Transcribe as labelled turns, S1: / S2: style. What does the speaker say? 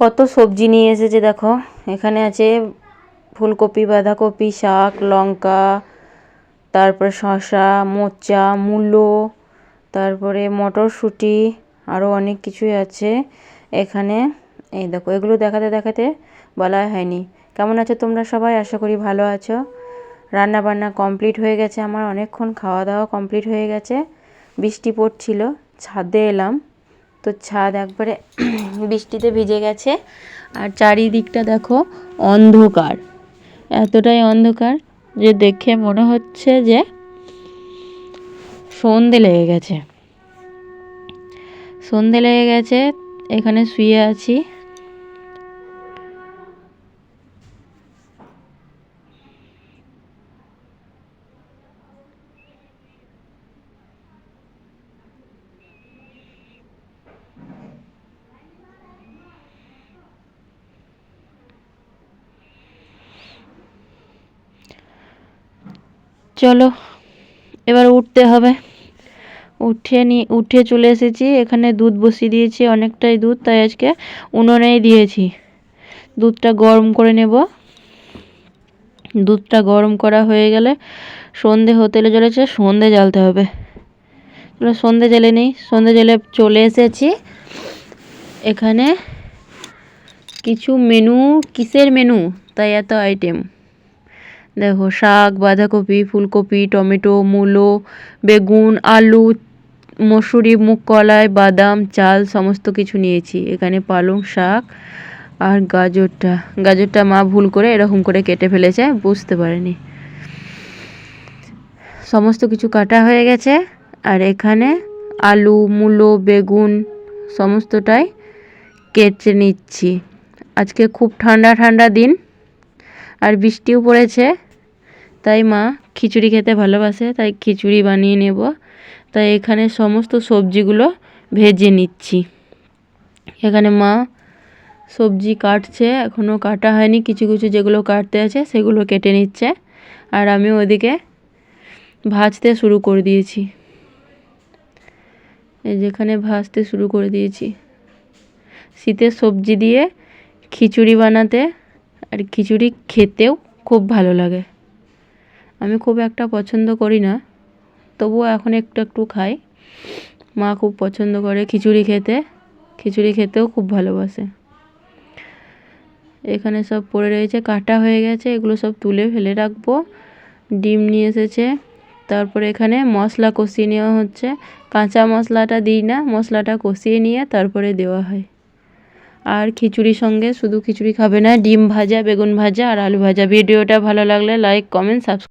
S1: কত সবজি নিয়ে এসেছে দেখো। এখানে আছে ফুলকপি, বাঁধাকপি, শাক, লঙ্কা, তারপরে শসা, মোচা, মূলো, তারপরে মটরশুঁটি আরও অনেক কিছুই আছে এখানে। এই দেখো, এগুলো দেখাতে দেখাতে বলা হয়নি। কেমন আছো তোমরা সবাই? আশা করি ভালো আছো। রান্না বান্না কমপ্লিট হয়ে গেছে। আমার অনেকক্ষণ খাওয়া দাওয়া কমপ্লিট হয়ে গেছে। বৃষ্টি পড়ছিল, ছাদে এলাম। তো ছাদ একবারে বৃষ্টিতে ভিজে গেছে। আর চারিদিকটা দেখো অন্ধকার। এতটাই অন্ধকার যে দেখে মনে হচ্ছে যে সন্ধে লেগে গেছে। সন্ধে লেগে গেছে, এখানে শুয়ে আছি। চলো, এবার উঠতে হবে। উঠে নি উঠে চলে এসেছি। এখানে দুধ বসিয়ে দিয়েছি, অনেকটাই দুধ, তাই আজকে উনুনেই দিয়েছি। দুধটা গরম করে নেব। দুধটা গরম করা হয়ে গেলে সন্ধে হতে চলেছে সন্ধে জ্বালতে হবে। চলো, সন্ধে জেলে নেই, সন্ধে জেলে চলে এসেছি। এখানে কিছু মেনু কিসের মেনু তাই এত আইটেম দেখো শাক, বাঁধাকপি, ফুলকপি, টমেটো, মূলো, বেগুন, আলু, মসুরি, মুগ, কলাই, বাদাম, চাল, সমস্ত কিছু নিয়েছি। এখানে পালং শাক আর গাজরটা। গাজরটা মা ভুল করে এরকম করে কেটে ফেলেছে, বুঝতে পারেনি। সমস্ত কিছু কাটা হয়ে গেছে আর এখানে আলু, মূলো, বেগুন সমস্তটাই কেটে নিচ্ছি। আজকে খুব ঠান্ডা ঠান্ডা দিন। আর বৃষ্টিও পড়েছে। তাই মা খিচুড়ি খেতে ভালোবাসে, তাই খিচুড়ি বানিয়ে নেব। তাই এখানে সমস্ত সবজিগুলো ভেজে নিচ্ছি। এখানে মা সবজি কাটছে এখনও কাটা হয়নি। কিছু কিছু যেগুলো কাটতে আছে, সেগুলো কেটে নিচ্ছে। আর আমি ওদিকে ভাজতে শুরু করে দিয়েছি। যেখানে ভাজতে শুরু করে দিয়েছি। শীতের সবজি দিয়ে খিচুড়ি বানাতে আর খিচুড়ি খেতেও খুব ভালো লাগে। আমি খুব একটা পছন্দ করি না, তবুও এখন একটু একটু খাই। মা খুব পছন্দ করে খিচুড়ি খেতে, খিচুড়ি খেতেও খুব ভালোবাসে। এখানে সব পড়ে রয়েছে, কাটা হয়ে গেছে, এগুলো সব তুলে ফেলে রাখব। ডিম নিয়ে এসেছে, তারপরে এখানে মশলা কষিয়ে নেওয়া হচ্ছে। কাঁচা মশলাটা দিই না, মশলাটা কষিয়ে নিয়ে তারপরে দেওয়া হয়। আর খিচুড়ির সঙ্গে শুধু খিচুড়ি খাবে না, ডিম ভাজা, বেগুন ভাজা আর আলু ভাজা। ভিডিওটা ভালো লাগলে লাইক কমেন্ট সাবস্ক্রাইব